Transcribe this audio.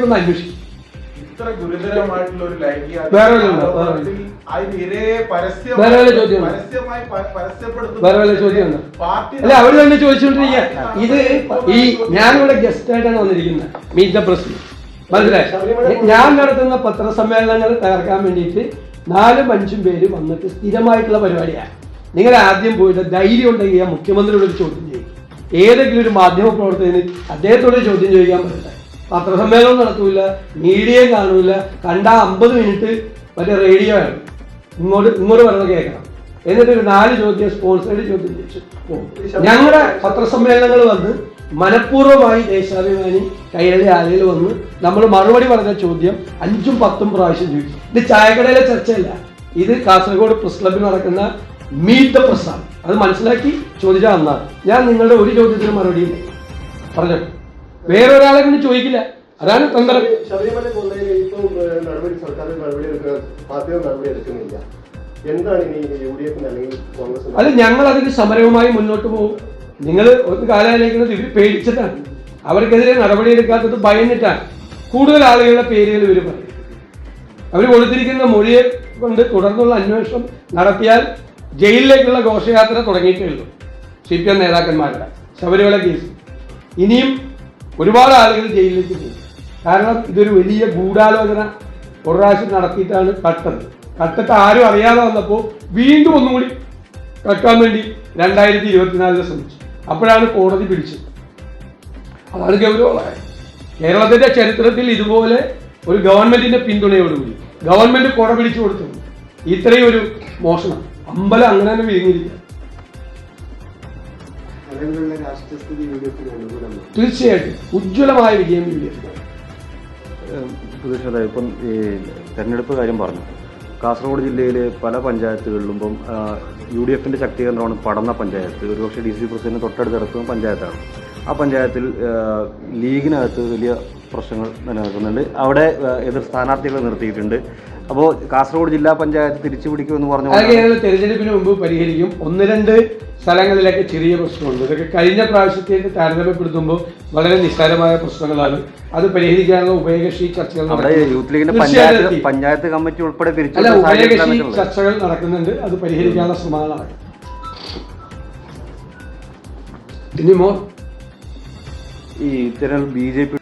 ഒന്ന് അന്വേഷിക്കും. ഇത്ര ഗുരുതരമായിട്ടുള്ള ഒരു ലൈംഗിക അല്ല അവർ തന്നെ ചോദിച്ചുകൊണ്ടിരിക്കുക ഇത് ഈ ഞാനിവിടെ ഗസ്റ്റ് ആയിട്ടാണ് വന്നിരിക്കുന്നത്. മീറ്റ് ദ പ്രസ് മനസ്സിലായി? ഞാൻ നടത്തുന്ന പത്രസമ്മേളനങ്ങൾ തകർക്കാൻ വേണ്ടിയിട്ട് നാലും അഞ്ചും പേര് വന്നിട്ട് സ്ഥിരമായിട്ടുള്ള പരിപാടിയാണ് നിങ്ങൾ ആദ്യം പോയിട്ട് ധൈര്യം ഉണ്ടെങ്കിൽ മുഖ്യമന്ത്രിയോട് ഒരു ചോദ്യം ചെയ്യും. ഏതെങ്കിലും ഒരു മാധ്യമ പ്രവർത്തകന് അദ്ദേഹത്തോട് ചോദ്യം ചോദിക്കാൻ പറ്റില്ല പത്രസമ്മേളനം നടത്തൂല മീഡിയയും കാണൂല. കണ്ട അമ്പത് മിനിറ്റ് മറ്റേ റേഡിയോ ആണ്. ഇങ്ങോട്ട് ഇങ്ങോട്ട് പറഞ്ഞ കേൾക്കണം. എന്നിട്ട് ഒരു നാല് ചോദ്യം സ്പോൺസേഡ് ചോദ്യം ചോദിച്ചു. ഞങ്ങളുടെ പത്രസമ്മേളനങ്ങൾ വന്ന് മനഃപൂർവമായി ദേശാഭിമാനി കൈരളി ആലയിൽ വന്ന് നമ്മൾ മറുപടി പറഞ്ഞ ചോദ്യം അഞ്ചും പത്തും പ്രാവശ്യം ചോദിച്ചു. ഇത് ചായക്കടയിലെ ചർച്ചയല്ല. ഇത് കാസർഗോഡ് പ്രസ് ക്ലബിൽ നടക്കുന്ന മീറ്റ് ദ പ്രസ് ആണ്. അത് മനസ്സിലാക്കി ചോദിച്ചാൽ അന്നാണ് ഞാൻ നിങ്ങളുടെ ഒരു ചോദ്യത്തിന് മറുപടി പറഞ്ഞു. വേറൊരാളെ കൊണ്ട് ചോദിക്കില്ല. അതാണ് തന്ത്രം. ശബരിമല നടപടി സർക്കാർ നടപടി എടുക്കുക പാർട്ടികൾ നടപടി എടുക്കുന്നില്ല. എന്താണ് ഇനി യു ഡി എഫിന് അല്ലെങ്കിൽ കോൺഗ്രസിന്? അല്ല ഞങ്ങൾ അതിന് സമരവുമായി മുന്നോട്ട് പോകും. നിങ്ങൾ ഒരു കാലാലേക്കുന്നത് ഇവർ പേടിച്ചിട്ടാണ്. അവർക്കെതിരെ നടപടിയെടുക്കാത്തത് ഭയന്നിട്ടാണ്. കൂടുതൽ ആളുകളുടെ പേരുകൾ ഇവർ പറയും. അവർ കൊടുത്തിരിക്കുന്ന മൊഴിയെ കൊണ്ട് തുടർന്നുള്ള അന്വേഷണം നടത്തിയാൽ ജയിലിലേക്കുള്ള ഘോഷയാത്ര തുടങ്ങിയിട്ടേ ഉള്ളൂ. സി പി എം നേതാക്കന്മാരുടെ ശബരിമല കേസ്. ഇനിയും ഒരുപാട് ആളുകൾ ജയിലിലേക്ക് പോകും. കാരണം ഇതൊരു വലിയ ഗൂഢാലോചന ഒരു പ്രാവശ്യം നടത്തിയിട്ടാണ് കട്ടത്. കട്ടിട്ട് ആരും അറിയാതെ വന്നപ്പോൾ വീണ്ടും ഒന്നും കൂടി കക്കാൻ വേണ്ടി രണ്ടായിരത്തി ഇരുപത്തിനാലിൽ ശ്രമിച്ചു. അപ്പോഴാണ് കോടതി പിടിച്ചത്. അതാണ് ഗൗരവമായത് കേരളത്തിന്റെ ചരിത്രത്തിൽ ഇതുപോലെ ഒരു ഗവൺമെന്റിന്റെ പിന്തുണയോടുകൂടി ഗവൺമെന്റ് കുട പിടിച്ചു കൊടുത്തു. ഇത്രയും ഒരു മോഷണം. അമ്പലം അങ്ങനെ തന്നെ വിഴുങ്ങിയിരിക്കുക രാഷ്ട്രീയ രാഷ്ട്രീയസ്ഥിതി യു ഡി എഫിന് അനുകൂലമാണ് തീർച്ചയായിട്ടും. ഉജ്ജ്വലമായ വിജയം യു ഡി എഫിന് സുധീഷ് ഇപ്പം ഈ തെരഞ്ഞെടുപ്പ് കാര്യം പറഞ്ഞു. കാസർഗോഡ് ജില്ലയിലെ പല പഞ്ചായത്തുകളിലും ഇപ്പം യു ഡി എഫിന്റെ ശക്തീകരണമാണ് പടന്ന പഞ്ചായത്ത്. ഒരുപക്ഷെ ഡി സി പ്രസിഡന്റ് തൊട്ടടുത്ത് പഞ്ചായത്താണ്. ആ പഞ്ചായത്തിൽ ലീഗിനകത്ത് വലിയ പ്രശ്നങ്ങൾ നിലനിൽക്കുന്നുണ്ട്. അവിടെ എതിർ സ്ഥാനാർത്ഥികളെ നിർത്തിയിട്ടുണ്ട്. അപ്പോൾ കാസർഗോഡ് ജില്ലാ പഞ്ചായത്ത് തിരിച്ചു പിടിക്കുമെന്ന് പറഞ്ഞു തെരഞ്ഞെടുപ്പിന് മുമ്പ് പരിഹരിക്കും. ഒന്ന് രണ്ട് സ്ഥലങ്ങളിലൊക്കെ ചെറിയ പ്രശ്നമുണ്ട്. ഇതൊക്കെ കഴിഞ്ഞ പ്രാവശ്യത്തേക്ക് താരതമ്യപ്പെടുത്തുമ്പോൾ വളരെ നിസ്സാരമായ പ്രശ്നങ്ങളാണ്. അത് പരിഹരിക്കാനുള്ള ഉഭയകക്ഷി ചർച്ചകൾ യൂത്ത് ലീഗിന്റെ പഞ്ചായത്ത് പഞ്ചായത്ത് കമ്മിറ്റി ഉൾപ്പെടെ അല്ല ഉഭയകക്ഷി ചർച്ചകൾ നടക്കുന്നുണ്ട്. അത് പരിഹരിക്കാനുള്ള ശ്രമങ്ങളാണ്. നടക്കും ഇനി മോർ ഈ ഇത്തരം ബി ജെ പി